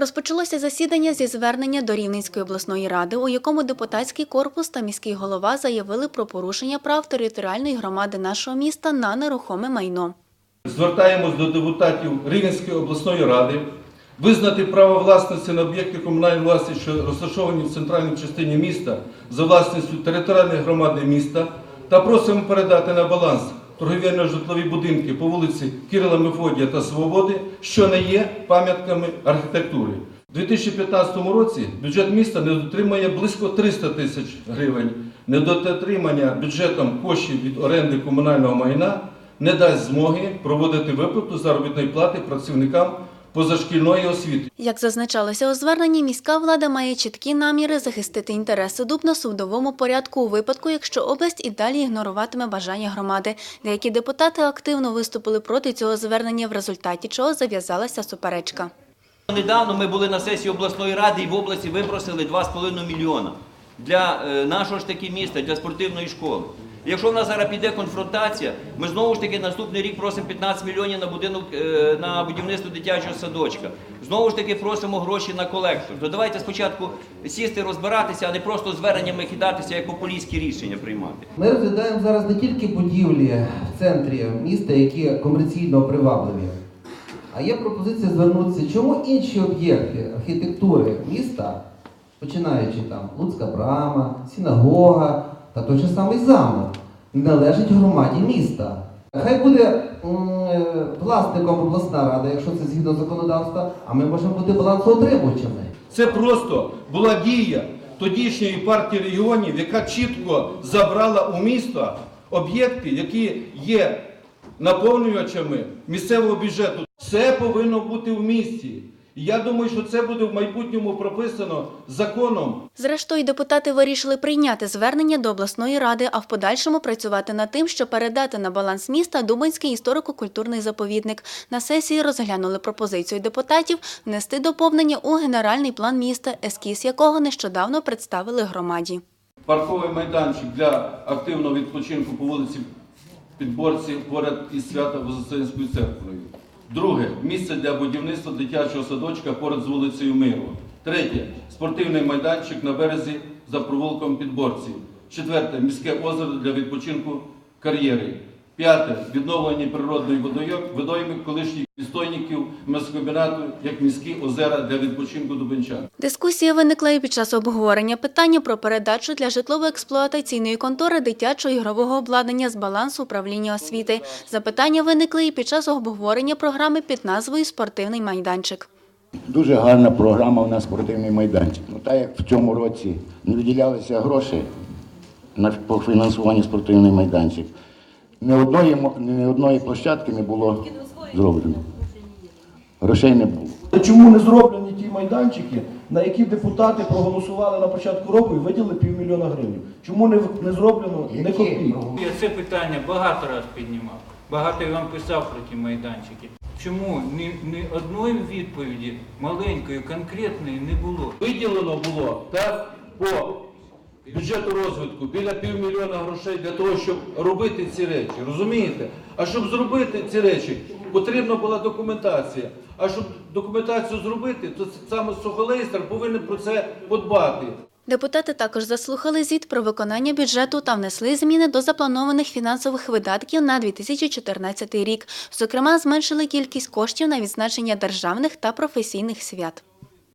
Розпочалося засідання зі звернення до Рівненської обласної ради, у якому депутатський корпус та міський голова заявили про порушення прав територіальної громади нашого міста на нерухоме майно. Звертаємось до депутатів Рівненської обласної ради визнати право власності на об'єкти комунальної власності, що розташовані в центральній частині міста за власністю територіальної громади міста та просимо передати на баланс торговельно-житлові будинки по вулиці Кирила Мефодія та Свободи, що не є пам'ятками архітектури. У 2015 році бюджет міста не дотримує близько 300 тисяч гривень. Недотримання бюджетом коштів від оренди комунального майна не дасть змоги проводити виплату заробітної плати працівникам позашкільної освіти. Як зазначалося у зверненні, міська влада має чіткі наміри захистити інтереси Дубна в судовому порядку у випадку, якщо область і далі ігноруватиме бажання громади. Деякі депутати активно виступили проти цього звернення, в результаті чого зав'язалася суперечка. Недавно ми були на сесії обласної ради і в області випросили 2,5 мільйона для е, нашого ж таки міста, для спортивної школи. Якщо в нас зараз піде конфронтація, ми знову ж таки наступний рік просимо 15 мільйонів на будинок е, на будівництво дитячого садочка. Знову ж таки просимо гроші на колектор. То давайте спочатку сісти, розбиратися, а не просто зверненнями кидатися, як популістські рішення приймати. Ми розглядаємо зараз не тільки будівлі в центрі міста, які комерційно привабливі, а є пропозиція звернутися, чому інші об'єкти архітектури міста, починаючи там Луцька брама, синагога та той же самий замок, належить громаді міста. Хай буде е, власником обласна рада, якщо це згідно законодавства, а ми можемо бути балансоотримувачами. Це просто була дія тодішньої партії регіонів, яка чітко забрала у міста об'єкти, які є наповнювачами місцевого бюджету. Все повинно бути в місті. І я думаю, що це буде в майбутньому прописано законом. Зрештою, депутати вирішили прийняти звернення до обласної ради, а в подальшому працювати над тим, щоб передати на баланс міста Дубинський історико-культурний заповідник. На сесії розглянули пропозицію депутатів внести доповнення у генеральний план міста, ескіз якого нещодавно представили громаді. Парковий майданчик для активного відпочинку по вулиці Підборці поряд із Свято-Вознесенською церквою. Друге місце для будівництва дитячого садочка поряд з вулицею Миру. Третє спортивний майданчик на березі за провулком Підборці. Четверте міське озеро для відпочинку кар'єри. П'яте відновлення природної водойом- водойми колишніх відстойників м'ясокомбінату як міські озера для відпочинку дубенчан. Дискусія виникла і під час обговорення питання про передачу для житлово-експлуатаційної контори дитячого ігрового обладнання з балансу управління освіти. Запитання виникли і під час обговорення програми під назвою Спортивний майданчик. Дуже гарна програма у нас спортивний майданчик. Ну, так як в цьому році не виділялися гроші на по фінансуванню спортивний майданчик, ні одної, ні одної площадки не було зроблено. Грошей не було. Чому не зроблені ті майданчики, на які депутати проголосували на початку року і виділили півмільйона гривень? Чому не, не зроблено не копійки? Я це питання багато разів піднімав. Багато я вам писав про ті майданчики. Чому ні, ні одної відповіді маленької, конкретної не було? Виділено було так по бюджету розвитку біля півмільйона грошей для того, щоб робити ці речі. Розумієте? А щоб зробити ці речі, потрібна була документація. А щоб документацію зробити, то саме Сухолейстер повинен про це подбати. Депутати також заслухали звіт про виконання бюджету та внесли зміни до запланованих фінансових видатків на 2014 рік. Зокрема, зменшили кількість коштів на відзначення державних та професійних свят.